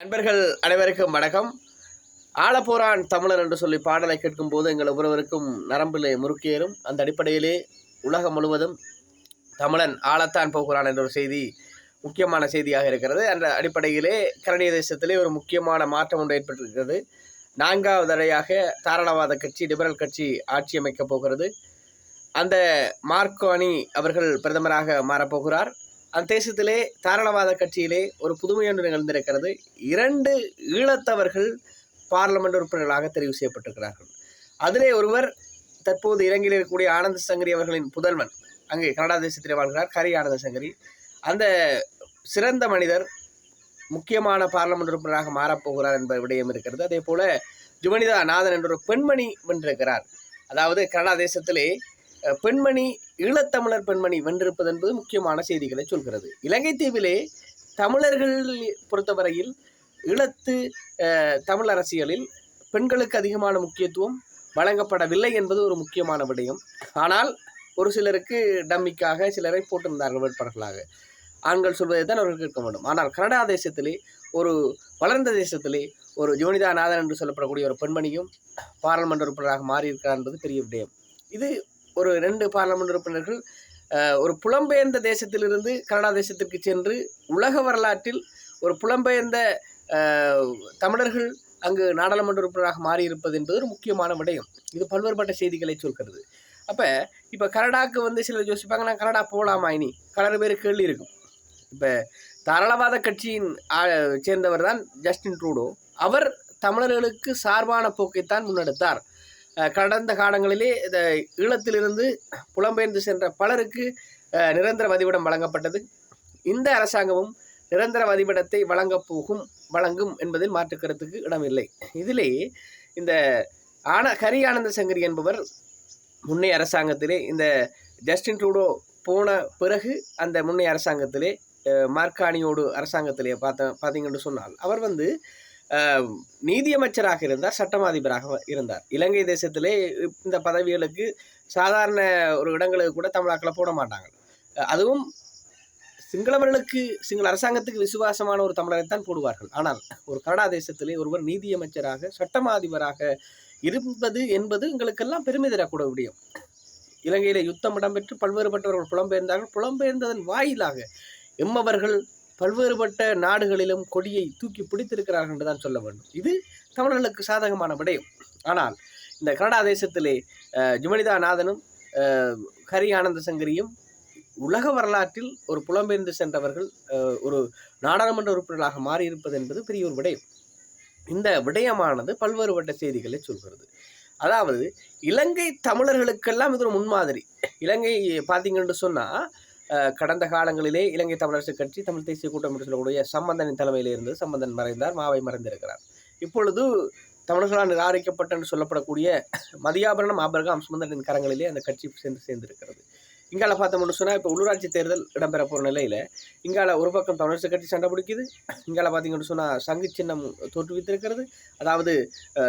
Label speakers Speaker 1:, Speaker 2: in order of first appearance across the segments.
Speaker 1: நண்பர்கள் அனைவருக்கும் வணக்கம். ஆலப்போரான் தமிழர் என்று சொல்லி பாடலை கேட்கும் போது எங்கள் ஒவ்வொருவருக்கும் நரம்பிலே முறுக்கேறும் அந்த அடிப்படையிலே உலகம் முழுவதும் தமிழன் ஆளத்தான் போகிறான் என்ற ஒரு செய்தி முக்கியமான செய்தியாக இருக்கிறது. அந்த அடிப்படையிலே கரணிய தேசத்திலே ஒரு முக்கியமான மாற்றம் ஒன்று ஏற்பட்டிருக்கிறது. நான்காவது தடையாக தாராளவாத கட்சி லிபரல் கட்சி ஆட்சி அமைக்கப் போகிறது. அந்த மார்க்கோனி அவர்கள் பிரதமராக மாறப்போகிறார். அந்த தேசத்திலே தாராளவாத கட்சியிலே ஒரு புதுமை ஒன்று நிகழ்ந்திருக்கிறது இரண்டு ஈழத்தவர்கள் பார்லமெண்ட் உறுப்பினர்களாக தெரிவு செய்யப்பட்டிருக்கிறார்கள். அதிலே ஒருவர் தற்போது இலங்கையில் இருக்கக்கூடிய ஆனந்த சங்கரி அவர்களின் புதல்வன். அங்கே கனடா தேசத்திலே வாழ்கிறார் கரி ஆனந்த சங்கரி. அந்த சிறந்த மனிதர் முக்கியமான பார்லமெண்ட் உறுப்பினராக மாறப்போகிறார் என்ற விடயம் இருக்கிறது. அதே போல ஜுவனிதா நாதன் என்ற ஒரு பெண்மணி வென்றிருக்கிறார். அதாவது கனடா தேசத்திலே பெண்மணி ஈழத்தமிழர் பெண்மணி வென்றிருப்பது என்பது முக்கியமான செய்திகளை சொல்கிறது. இலங்கை தீவிலே தமிழர்கள் பொறுத்தவரையில் ஈழத்து தமிழ் அரசியலில் பெண்களுக்கு அதிகமான முக்கியத்துவம் வழங்கப்படவில்லை என்பது ஒரு முக்கியமான விடயம். ஆனால் ஒரு சிலருக்கு டம்மிக்காக சிலரை போட்டிருந்தார்கள் வேட்பாளர்களாக. ஆண்கள் சொல்வதை தான் அவர்கள் கேட்க வேண்டும். ஆனால் கனடா தேசத்திலே ஒரு வளர்ந்த தேசத்திலே ஒரு ஜோனிதா நாதன் என்று சொல்லப்படக்கூடிய ஒரு பெண்மணியும் பாராளுமன்ற உறுப்பினராக மாறியிருக்கிறார் என்பது பெரிய விடயம். இது ஒரு ரெண்டு பாராளுமன்ற உறுப்பினர்கள் ஒரு புலம்பெயர்ந்த தேசத்திலிருந்து கனடா தேசத்திற்கு சென்று உலக வரலாற்றில் ஒரு புலம்பெயர்ந்த தமிழர்கள் அங்கு நாடாளுமன்ற உறுப்பினராக மாறியிருப்பது என்பது ஒரு முக்கியமான விடயம். இது பல்வேறுபட்ட செய்திகளை சொல்கிறது. அப்போ இப்போ கனடாக்கு வந்து சிலர் யோசிப்பாங்க நான் கனடா போகலாமா இனி? கலர் பேர் கேள்வி இருக்கும். இப்போ தாராளவாத கட்சியின் ஆ- சேர்ந்தவர் தான் ஜஸ்டின் ட்ரூடோ. அவர் தமிழர்களுக்கு சார்பான போக்கைத்தான் முன்னெடுத்தார். கடந்த காலங்களிலே இந்த ஈழத்திலிருந்து புலம்பெயர்ந்து சென்ற பலருக்கு நிரந்தர வதிவிடம் வழங்கப்பட்டது. இந்த அரசாங்கமும் நிரந்தர வதிவிடத்தை வழங்கப் போகும் வழங்கும் என்பதில் மாற்றுக்கருத்துக்கு இடமில்லை. இதிலே இந்த ஆன ஹரி ஆனந்த சங்கரி என்பவர் முன்னைய அரசாங்கத்திலே இந்த ஜஸ்டின் ட்ரூடோ போன பிறகு அந்த முன்னைய அரசாங்கத்திலே மார்க்கானியோடு அரசாங்கத்திலே பார்த்த பார்த்தீங்கன்னு சொன்னால் அவர் வந்து நீதியமைச்சராக இருந்தார் சட்டமாதிபராக இருந்தார். இலங்கை தேசத்திலே இந்த பதவிகளுக்கு சாதாரண ஒரு இடங்களுக்கு கூட தமிழாக்களை போட மாட்டாங்க. அதுவும் சிங்களவர்களுக்கு சிங்கள அரசாங்கத்துக்கு விசுவாசமான ஒரு தமிழரைத்தான் போடுவார்கள். ஆனால் ஒரு கனடா தேசத்திலே ஒருவர் நீதியமைச்சராக சட்டமாதிபராக இருப்பது என்பது எங்களுக்கெல்லாம் பெருமை கூட முடியும் இலங்கையில் யுத்தம் இடம்பெற்று பல்வேறுபட்டவர்கள் புலம்பெயர்ந்தார்கள். புலம்பெயர்ந்ததன் வாயிலாக எம்மவர்கள் பல்வேறுபட்ட நாடுகளிலும் கொடியை தூக்கி பிடித்திருக்கிறார்கள் என்று தான் சொல்ல வேண்டும். இது தமிழர்களுக்கு சாதகமான விடயம். ஆனால் இந்த கனடா தேசத்திலே ஜுமனிதாநாதனும் ஜுமனிதா நாதனும் ஹரி ஆனந்த சங்கரியும் உலக வரலாற்றில் ஒரு புலம்பெயர்ந்து சென்றவர்கள் ஒரு நாடாளுமன்ற உறுப்பினர்களாக மாறியிருப்பது என்பது பெரிய ஒரு விடயம். இந்த விடயமானது பல்வேறுபட்ட செய்திகளை சொல்கிறது. அதாவது இலங்கை தமிழர்களுக்கெல்லாம் இது ஒரு முன்மாதிரி. இலங்கை பார்த்தீங்கன்னு சொன்னால் கடந்த காலங்களிலே இலங்கை தமிழரசு கட்சி தமிழ் தேசிய கூட்டம் என்று சொல்லக்கூடிய சம்பந்தனின் தலைமையில் இருந்து சம்பந்தன் மறைந்தார் மாவை மறைந்திருக்கிறார். இப்பொழுது தமிழர்களால் நிராகரிக்கப்பட்ட என்று சொல்லப்படக்கூடிய மதியாபரணம் ஆபரகம் சுமந்தனின் கரங்களிலே அந்த கட்சி சென்று சேர்ந்திருக்கிறது. இங்கால பார்த்தோம்னு சொன்னால் இப்போ உள்ளூராட்சி தேர்தல் இடம்பெற போகிற நிலையில் இங்கால ஒரு பக்கம் தமிழரசு கட்சி சண்டை பிடிக்குது இங்கால பார்த்தீங்கன்னு சொன்னால் சங்கு சின்னம் தோற்றுவித்திருக்கிறது அதாவது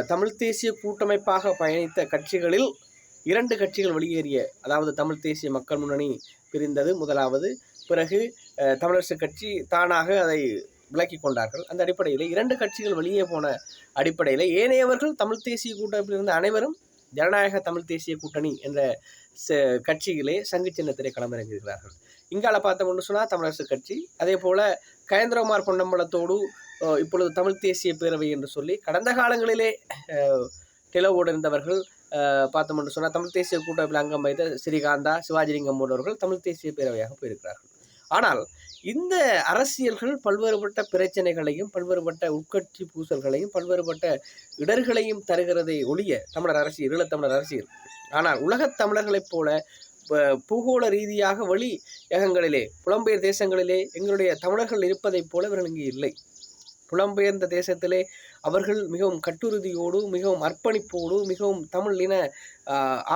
Speaker 1: தமிழ் தேசிய கூட்டமைப்பாக பயணித்த கட்சிகளில் இரண்டு கட்சிகள் வெளியேறிய அதாவது தமிழ் தேசிய மக்கள் முன்னணி பிரிந்தது. முதலாவது பிறகு தமிழரசு கட்சி தானாக அதை விலக்கி கொண்டார்கள். அந்த அடிப்படையில் இரண்டு கட்சிகள் வெளியே போன அடிப்படையில் ஏனையவர்கள் தமிழ் தேசிய கூட்டமைப்பிலிருந்து அனைவரும் ஜனநாயக தமிழ் தேசிய கூட்டணி என்ற ச- கட்சியிலே சங்கு சின்னத்திலே களமிறங்குகிறார்கள் இங்கால பார்த்தோம்னு சொன்னால் தமிழரசு கட்சி அதே போல் கயந்திரகுமார் பொன்னம்பலத்தோடு இப்பொழுது தமிழ் தேசிய பேரவை என்று சொல்லி கடந்த காலங்களிலே அஹ், இருந்தவர்கள் பார்த்தோம்னு சொன்னால் தமிழ் தேசிய கூட்டமைப்பில் அங்கம் வைத்த ஸ்ரீகாந்தா சிவாஜிலிங்கம் போன்றவர்கள் தமிழ் தேசிய பேரவையாக போயிருக்கிறார்கள். ஆனால் இந்த அரசியல்கள் பல்வேறுபட்ட பிரச்சனைகளையும் பல்வேறுபட்ட உட்கட்சி பூசல்களையும் பல்வேறுபட்ட இடர்களையும் தருகிறதை ஒழிய தமிழர் அரசியல் ஈழத்தமிழர் அரசியல். ஆனால் உலகத் தமிழர்களைப் போல ப- பூகோள ரீதியாக வழி ஏகங்களிலே புலம்பெயர் தேசங்களிலே எங்களுடைய தமிழர்கள் இருப்பதைப் போல இவர்கள் இங்கே இல்லை. புலம்பெயர்ந்த தேசத்திலே அவர்கள் மிகவும் கட்டுறுதியோடு மிகவும் அர்ப்பணிப்போடு மிகவும் தமிழின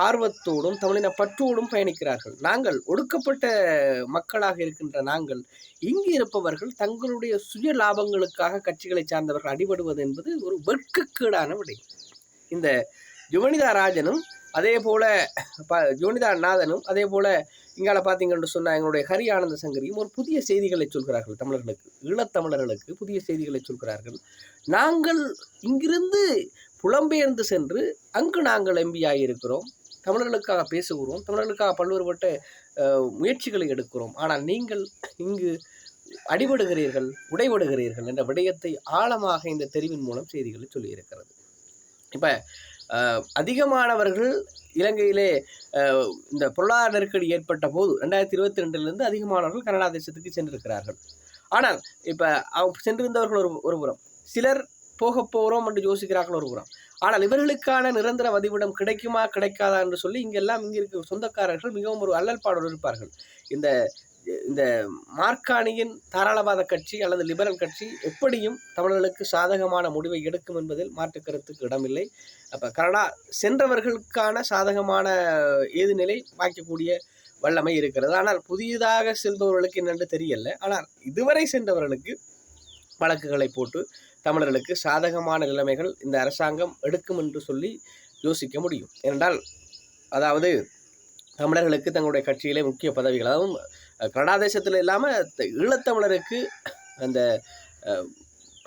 Speaker 1: ஆர்வத்தோடும் தமிழின பற்றோடும் பயணிக்கிறார்கள். நாங்கள் ஒடுக்கப்பட்ட மக்களாக இருக்கின்ற நாங்கள் இங்கு இருப்பவர்கள் தங்களுடைய சுய லாபங்களுக்காக கட்சிகளை சார்ந்தவர்கள் அடிபடுவது என்பது ஒரு வெட்கக்கேடான விடை. இந்த யுவனிதா ராஜனும் அதே போல ப ஜுவனிதா நாதனும் அதே போல இங்கால பார்த்தீங்கன்னு சொன்னால் எங்களுடைய ஹரி ஆனந்த சங்கரியும் ஒரு புதிய செய்திகளை சொல்கிறார்கள் தமிழர்களுக்கு ஈழத்தமிழர்களுக்கு புதிய செய்திகளை சொல்கிறார்கள். நாங்கள் இங்கிருந்து புலம்பெயர்ந்து சென்று அங்கு நாங்கள் எம்பியாக இருக்கிறோம் தமிழர்களுக்காக பேசுகிறோம். தமிழர்களுக்காக பல்வேறுபட்ட முயற்சிகளை எடுக்கிறோம். ஆனால் நீங்கள் இங்கு அடிபடுகிறீர்கள் உடைபடுகிறீர்கள் என்ற விடயத்தை ஆழமாக இந்த தெரிவின் மூலம் செய்திகளை சொல்லியிருக்கிறது. இப்போ அதிகமானவர்கள் இலங்கையிலே இந்த பொருளாதார நெருக்கடி ஏற்பட்ட போது ரெண்டாயிரத்தி இருபத்தி ரெண்டுலேருந்து அதிகமானவர்கள் கனடா தேசத்துக்கு சென்றிருக்கிறார்கள். ஆனால் இப்போ அவங்க சென்றிருந்தவர்கள் ஒரு ஒரு புறம். சிலர் போக போகிறோம் என்று யோசிக்கிறார்கள் ஒரு புறம். ஆனால் இவர்களுக்கான நிரந்தர வதிவிடம் கிடைக்குமா கிடைக்காதா என்று சொல்லி இங்கெல்லாம் இங்கே இருக்க சொந்தக்காரர்கள் மிகவும் ஒரு அல்லல்பாடோடு இருப்பார்கள். இந்த இந்த மார்க்காணியின் தாராளவாத கட்சி அல்லது லிபரல் கட்சி எப்படியும் தமிழர்களுக்கு சாதகமான முடிவை எடுக்கும் என்பதில் மாற்று கருத்துக்கு இடமில்லை. அப்போ கனடா சென்றவர்களுக்கான சாதகமான ஏதுநிலை வாய்க்கக்கூடிய வல்லமை இருக்கிறது. ஆனால் புதியதாக செல்பவர்களுக்கு என்னென்று தெரியல. ஆனால் இதுவரை சென்றவர்களுக்கு வழக்குகளை போட்டு தமிழர்களுக்கு சாதகமான நிலைமைகள் இந்த அரசாங்கம் எடுக்கும் என்று சொல்லி யோசிக்க முடியும். ஏனென்றால் அதாவது தமிழர்களுக்கு தங்களுடைய கட்சியிலே முக்கிய பதவிகள் அதாவது அஹ், கனடா தேசத்தில் இல்லாமல் ஈழத்தமிழருக்கு அந்த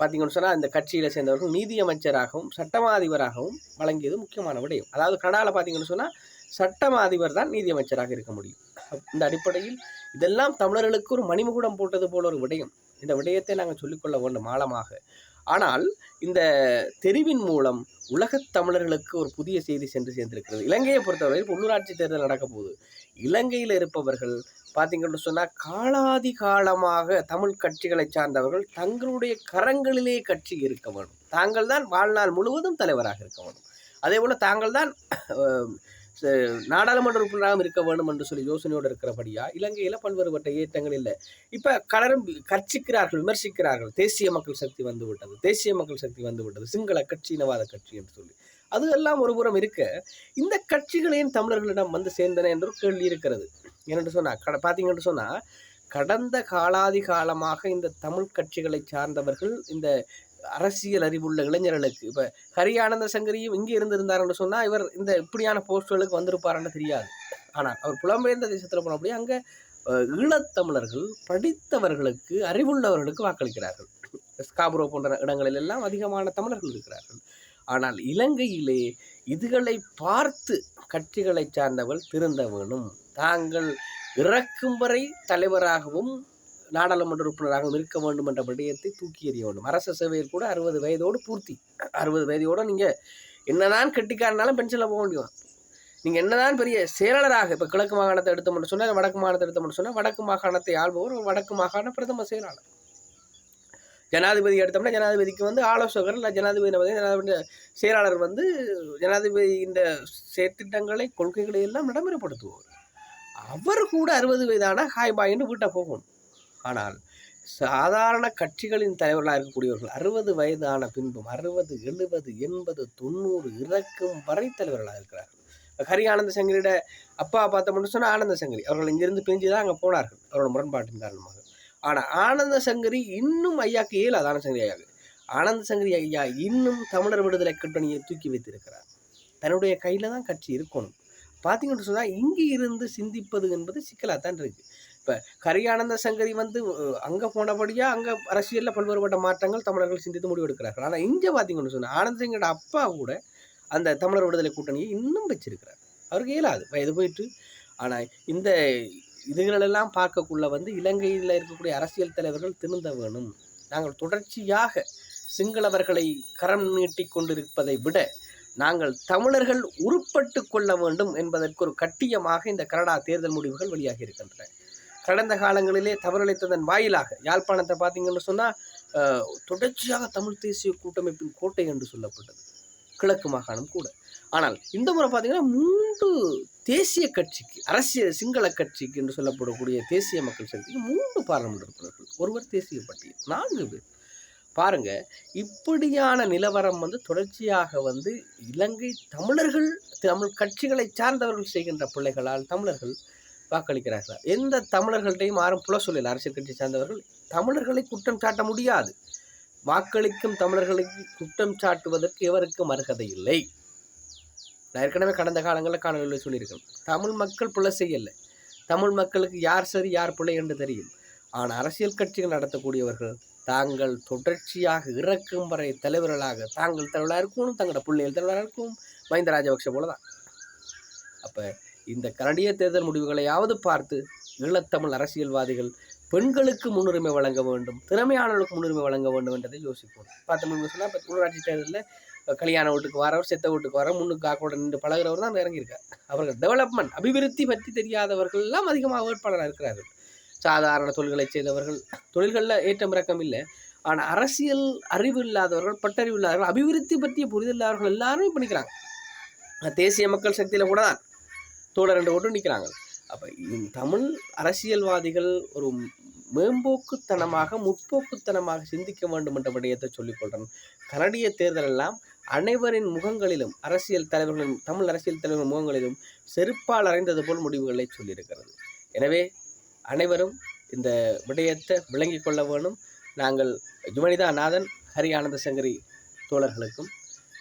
Speaker 1: பார்த்தீங்கன்னு சொன்னால் அந்த கட்சியில் சேர்ந்தவர்கள் நீதியமைச்சராகவும் சட்டமா அதிபராகவும் வழங்கியது முக்கியமான விடயம். அதாவது கனடாவில் பார்த்தீங்கன்னு சொன்னால் சட்டமா அதிபர் தான் நீதியமைச்சராக இருக்க முடியும். இந்த அடிப்படையில் இதெல்லாம் தமிழர்களுக்கு ஒரு மணிமுகுடம் போட்டது போல ஒரு விடயம். இந்த விடயத்தை நாங்கள் சொல்லிக்கொள்ள வேண்டும் ஆழமாக. ஆனால் இந்த தெரிவின் மூலம் உலகத் தமிழர்களுக்கு ஒரு புதிய செய்தி சென்று சேர்ந்திருக்கிறது. இலங்கையை பொறுத்தவரை இப்போ உள்ளூராட்சி தேர்தல் நடக்க போகுது. இலங்கையில் இருப்பவர்கள் பார்த்தீங்கன்னு சொன்னால் காலாதி காலமாக தமிழ் கட்சிகளை சார்ந்தவர்கள் தங்களுடைய கரங்களிலே கட்சி இருக்க வேண்டும். தாங்கள் தான் வாழ்நாள் முழுவதும் தலைவராக இருக்க வேண்டும். அதே போல் தாங்கள் தான் நாடாளுமன்ற உறுப்பினராகவும் இருக்க வேண்டும் என்று சொல்லி யோசனையோடு இருக்கிறபடியா? இலங்கையில் பல்வேறுபட்ட ஏற்றங்கள் இல்லை. இப்போ கலரும் கட்சிக்கிறார்கள் விமர்சிக்கிறார்கள். தேசிய மக்கள் சக்தி வந்து விட்டது தேசிய மக்கள் சக்தி வந்து விட்டது சிங்கள கட்சி இனவாத கட்சி என்று சொல்லி. அது எல்லாம் ஒரு புறம் இருக்க இந்த கட்சிகளையும் தமிழர்களிடம் வந்து சேர்ந்தன என்ற கேள்வி இருக்கிறது. என்னென்று சொன்னால் கட பார்த்தீங்கன்னு சொன்னால் கடந்த காலாதி காலமாக இந்த தமிழ் கட்சிகளை சார்ந்தவர்கள் இந்த அரசியல் அறிவுள்ள இளைஞர்களுக்கு. இப்போ ஹரியானந்த சங்கரியும் இங்கே இருந்திருந்தாருன்னு சொன்னால் இவர் இந்த இப்படியான போஸ்டுகளுக்கு வந்திருப்பாருன்னு தெரியாது. ஆனால் அவர் புலம்பெயர்ந்த தேசத்தில் போனபடி அங்கே ஈழத்தமிழர்கள் படித்தவர்களுக்கு அறிவுள்ளவர்களுக்கு வாக்களிக்கிறார்கள். ஸ்காபுரோ போன்ற இடங்களில் எல்லாம் அதிகமான தமிழர்கள் இருக்கிறார்கள். ஆனால் இலங்கையிலே இதுகளை பார்த்து கட்சிகளை சார்ந்தவர்கள் திருந்த வேணும் தாங்கள் இறக்கும் வரை தலைவராகவும் நாடாளுமன்ற உறுப்பினராகவும் இருக்க வேண்டும் என்ற விடயத்தை தூக்கி எறிய வேண்டும். அரச சேவையில் கூட அறுபது வயதோடு பூர்த்தி. அறுபது வயதோடு நீங்கள் என்னதான் கெட்டிக்காரனாலும் பென்ஷனில் போக முடியும் நீங்கள் என்னதான் பெரிய செயலாளராக இப்போ கிழக்கு மாகாணத்தை எடுத்த மட்டும் சொன்னால் வடக்கு மாகாணத்தை எடுத்த மட்டும் சொன்னால் வடக்கு மாகாணத்தை ஆள்பவர் ஒரு வடக்கு மாகாண பிரதம செயலாளர். ஜனாதிபதி எடுத்தோம்னா ஜனாதிபதிக்கு வந்து ஆலோசகர் இல்லை ஜனாதிபதி ஜனாதிபதி செயலாளர் வந்து ஜனாதிபதி இந்த செயற்திட்டங்களை கொள்கைகளை எல்லாம் நடைமுறைப்படுத்துவார் அவர் கூட அறுபது வயதான ஹாய் பாயின்னு வீட்டை போகணும். ஆனால் சாதாரண கட்சிகளின் தலைவர்களாக இருக்கக்கூடியவர்கள் அறுபது வயதான பின்பும் அறுபது எழுபது எண்பது தொண்ணூறு இறக்கும் வரை தலைவர்களாக இருக்கிறார்கள். ஹரி ஆனந்த சங்கரியோட அப்பா பார்த்தோம்னு சொன்னால் ஆனந்த சங்கரி அவர்கள் இங்கிருந்து பிரிஞ்சு தான் அங்கே போனார்கள் அவரோட முரண்பாட்டின் காரணமாக. ஆனால் ஆனந்த சங்கரி இன்னும் ஐயாக்கு இயலாது ஆனந்த சங்கரி ஐயாக்கு ஆனந்த சங்கரி ஐயா இன்னும் தமிழர் விடுதலை கூட்டணியை தூக்கி வைத்திருக்கிறார். தன்னுடைய கையில் தான் கட்சி இருக்கணும். பார்த்தீங்கன்னு சொன்னால் இங்கே இருந்து சிந்திப்பது என்பது சிக்கலாக தான் இருக்குது இப்போ கரியானந்த சங்கரி வந்து அங்கே போனபடியாக அங்கே அரசியலில் பல்வேறுபட்ட மாற்றங்கள் தமிழர்கள் சிந்தித்து முடிவெடுக்கிறார்கள். ஆனால் இங்கே பார்த்தீங்கன்னு சொன்னால் ஆனந்த சங்கரோட அப்பா கூட அந்த தமிழர் விடுதலை கூட்டணியை இன்னும் வச்சிருக்கிறார். அவருக்கு இயலாது வயது போயிட்டு. ஆனால் இந்த இதுகளெல்லாம் பார்க்கக்குள்ள வந்து இலங்கையில் இருக்கக்கூடிய அரசியல் தலைவர்கள் திருந்த வேணும் நாங்கள் தொடர்ச்சியாக சிங்களவர்களை கரம் நீட்டிக் கொண்டிருப்பதை விட நாங்கள் தமிழர்கள் உருப்பட்டு கொள்ள வேண்டும் என்பதற்கு ஒரு கட்டியமாக இந்த கனடா தேர்தல் முடிவுகள் வெளியாகி இருக்கின்றன. கடந்த காலங்களிலே தவறளித்ததன் வாயிலாக யாழ்ப்பாணத்தை பார்த்தீங்கன்னு சொன்னால் தொடர்ச்சியாக தமிழ் தேசிய கூட்டமைப்பின் கோட்டை என்று சொல்லப்பட்டது. கிழக்கு மாகாணம் கூட. ஆனால் இந்த முறை பார்த்தீங்கன்னா மூன்று தேசிய கட்சிக்கு அரசியல் சிங்கள கட்சிக்கு என்று சொல்லப்படக்கூடிய தேசிய மக்கள் சக்திக்கு மூன்று பாராளுமன்ற உறுப்பினர்கள். ஒருவர் தேசிய பட்டியல் நான்கு பேர். பாருங்க இப்படியான நிலவரம் வந்து தொடர்ச்சியாக வந்து இலங்கை தமிழர்கள் தமிழ் கட்சிகளை சார்ந்தவர்கள் செய்கின்ற பிள்ளைகளால் தமிழர்கள் வாக்களிக்கிறார்கள் எந்த தமிழர்கள்ட்டையும் யாரும் புல சொல்லல. அரசியல் கட்சி சார்ந்தவர்கள் தமிழர்களை குற்றம் சாட்ட முடியாது. வாக்களிக்கும் தமிழர்களுக்கு குற்றம் சாட்டுவதற்கு எவருக்கும் அருகதை இல்லை. நான் ஏற்கனவே கடந்த காலங்களில் காணொலியில் சொல்லியிருக்கேன். தமிழ் மக்கள் புல செய்யலை. தமிழ் மக்களுக்கு யார் சரி யார் பிள்ளை என்று தெரியும். ஆனால் அரசியல் கட்சிகள் நடத்தக்கூடியவர்கள் தாங்கள் தொடர்ச்சியாக இறக்கும் வரை தலைவர்களாக தாங்கள் தலைவராக இருக்கணும் தங்களோட பிள்ளைகள் தலைவராக இருக்கும் மஹிந்த ராஜபக்ஷ போல தான் அப்போ இந்த கனடிய தேர்தல் முடிவுகளையாவது பார்த்து ஈழத்தமிழ் அரசியல்வாதிகள் பெண்களுக்கு முன்னுரிமை வழங்க வேண்டும் திறமையானவர்களுக்கு முன்னுரிமை வழங்க வேண்டும் என்றதை யோசிப்போம். பார்த்தோம்னு சொன்னால் இப்போ உள்ளாட்சி தேர்தலில் கல்யாண வீட்டுக்கு வரவர் செத்த வீட்டுக்கு வர முன்னுக்கு காக்கோட நின்று பழகிறவர் தான் இறங்கியிருக்கார். அவர்கள் டெவலப்மெண்ட் அபிவிருத்தி பற்றி தெரியாதவர்கள் எல்லாம் அதிகமாக வேட்பாளராக இருக்கிறார்கள். சாதாரண தொழில்களை செய்தவர்கள் தொழில்களில் ஏற்றம் இறக்கம் இல்லை. ஆனால் அரசியல் அறிவு இல்லாதவர்கள் பட்டறிவு இல்லாதவர்கள் அபிவிருத்தி பற்றிய புரிதல் இல்லாதவர்கள் எல்லாரும் பண்ணிக்கிறாங்க. தேசிய மக்கள் சக்தியில் கூட தான். தோட ரெண்டு ஓட்டும் நிற்கிறாங்க அப்போ தமிழ் அரசியல்வாதிகள் ஒரு மேம்போக்குத்தனமாக முற்போக்குத்தனமாக சிந்திக்க வேண்டும் என்ற விடயத்தை சொல்லிக்கொள்கிறேன் கனடிய தேர்தல் எல்லாம் அனைவரின் முகங்களிலும் அரசியல் தலைவர்களின் தமிழ் அரசியல் தலைவர்கள் முகங்களிலும் செருப்பால் அறைந்தது போல் முடிவுகளை சொல்லியிருக்கிறது. எனவே அனைவரும் இந்த விடயத்தை விளங்கிக் கொள்ள வேணும் நாங்கள் ஜுவனிதா நாதன் ஹரி ஆனந்த சங்கரி தோழர்களுக்கும்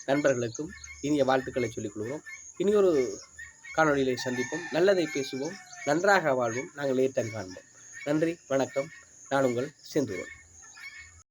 Speaker 1: நண்பர்களுக்கும் இனிய வாழ்த்துக்களை சொல்லிக் கொள்கிறோம். இனி ஒரு காணொலிகளை சந்திப்போம். நல்லதை பேசுவோம். நன்றாக வாழ்வோம். நாங்கள் ஏற்றம் காண்போம். நன்றி. வணக்கம். நான் உங்கள் செந்தூரன்.